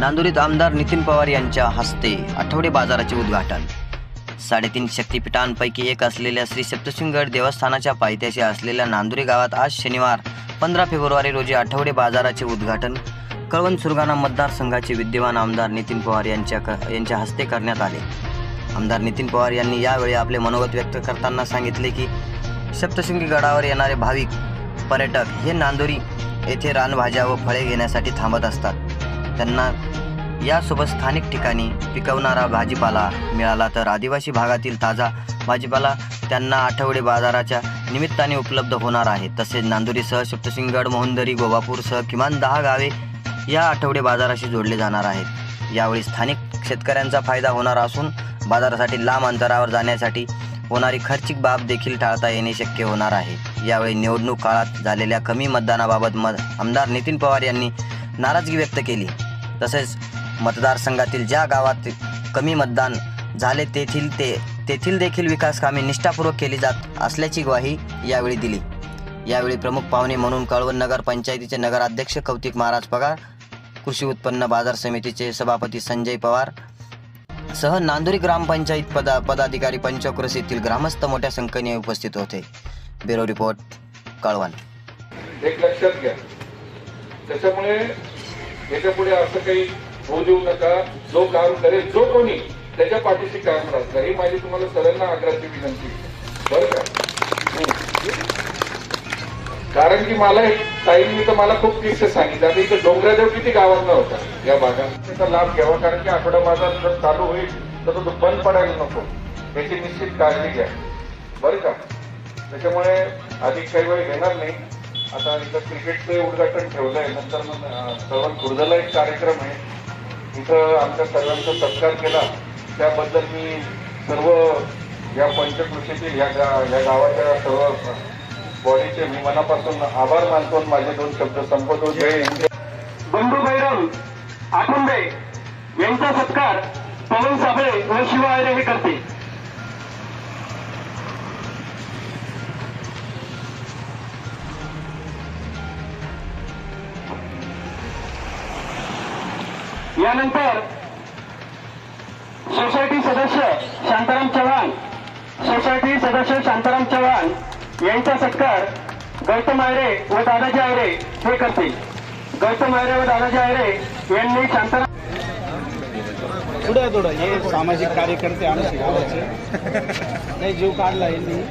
नांदुरीत आमदार नितीन पवार यांच्या हस्ते आठवडे बाजाराचे उद्घाटन. साडेतीन शक्तिपीठांपैकी एक असलेल्या श्री सप्तशृंगड देवस्थानाच्या पायथ्याशी असलेल्या नांदुरी गावात आज शनिवार पंधरा फेब्रुवारी रोजी आठवडे बाजाराचे उद्घाटन. कळवण सुरगाणा मतदारसंघाचे विद्यमान आमदार नितीन पवार यांच्या क- यांच्या हस्ते करण्यात आले. आमदार नितीन पवार यांनी यावेळी आपले मनोगत व्यक्त करताना सांगितले की सप्तशृंगी गडावर येणारे भाविक पर्यटक हे नांदोरी येथे रानभाज्या व फळे घेण्यासाठी थांबत असतात. त्यांना यासोबत स्थानिक ठिकाणी पिकवणारा भाजीपाला मिळाला तर आदिवासी भागातील ताजा भाजीपाला त्यांना आठवडे बाजाराच्या निमित्ताने उपलब्ध होणार आहे. तसेच नांदुरीसह सप्तसिंगड मोहंदरी गोवापूरसह किमान दहा गावे या आठवडे बाजाराशी जोडले जाणार आहेत. यावेळी स्थानिक शेतकऱ्यांचा फायदा होणार असून बाजारासाठी लांब अंतरावर जाण्यासाठी होणारी खर्चिक बाब देखील टाळता येणे शक्य होणार आहे. यावेळी निवडणूक काळात झालेल्या कमी मतदानाबाबत मत आमदार नितीन पवार यांनी नाराजगी व्यक्त केली. तसेच मतदारसंघातील ज्या गावात कमी मतदान झाले तेथील ते तेथील देखील विकास कामे निष्ठापूर्वक केली जात असल्याची ग्वाही यावेळी दिली. यावेळी प्रमुख पाहुणे म्हणून कळवण नगर पंचायतीचे नगराध्यक्ष कौतिक महाराज पगार कृषी उत्पन्न बाजार समितीचे सभापती संजय पवार सह नांदुरी ग्रामपंचायत पदा पदाधिकारी पंचक्रोश येथील ग्रामस्थ मोठ्या संख्येने उपस्थित होते. ब्युरो रिपोर्ट कळवण. एक लक्षात घ्या. त्याच्यामुळे याच्यापुढे असं काही होऊ देऊ नका जो काम करेल जो कोणी त्याच्या पाठीशी काम राहतं. ही माझी तुम्हाला सर्वांना आग्रहाची विनंती बरं का? कारण की मला एक ताईंनी तर मला खूप किस्से सांगितले. आता इथे डोंगरादेव किती गावांना होता? या भागात. त्याचा लाभ घ्यावा कारण की आठवडा बाजार जर चालू होईल तर तो बंद पडायला नको. याची निश्चित काळजी घ्या. बरं का? त्याच्यामुळे अधिक काही वेळ घेणार नाही. आता इथं क्रिकेटचं उद्घाटन ठेवलंय. नंतर मग अं, खुर्दला एक कार्यक्रम आहे. तिथं आमच्या सर्वांचा सत्कार केला त्याबद्दल मी सर्व या पंचकृषीतील या गा या गावाच्या सर्व बॉडीचे मी मनापासून आभार मानतो माझे दोन शब्द संपवतो. जय बंधू भैरव बैरम यांचा सत्कार पवन साबळे व शिव हे करते यानंतर सोसायटी सदस्य शांताराम चव्हाण सोसायटी सदस्य शांताराम चव्हाण यांचा सत्कार गौतम आयरे व दादाजी आयरे हे करतील. गौतम आयरे व दादाजी आयरे यांनी शांताराम थोडं थोडं. हे सामाजिक कार्यकर्ते आमचे गावाचे. नाही जीव काढला यांनी.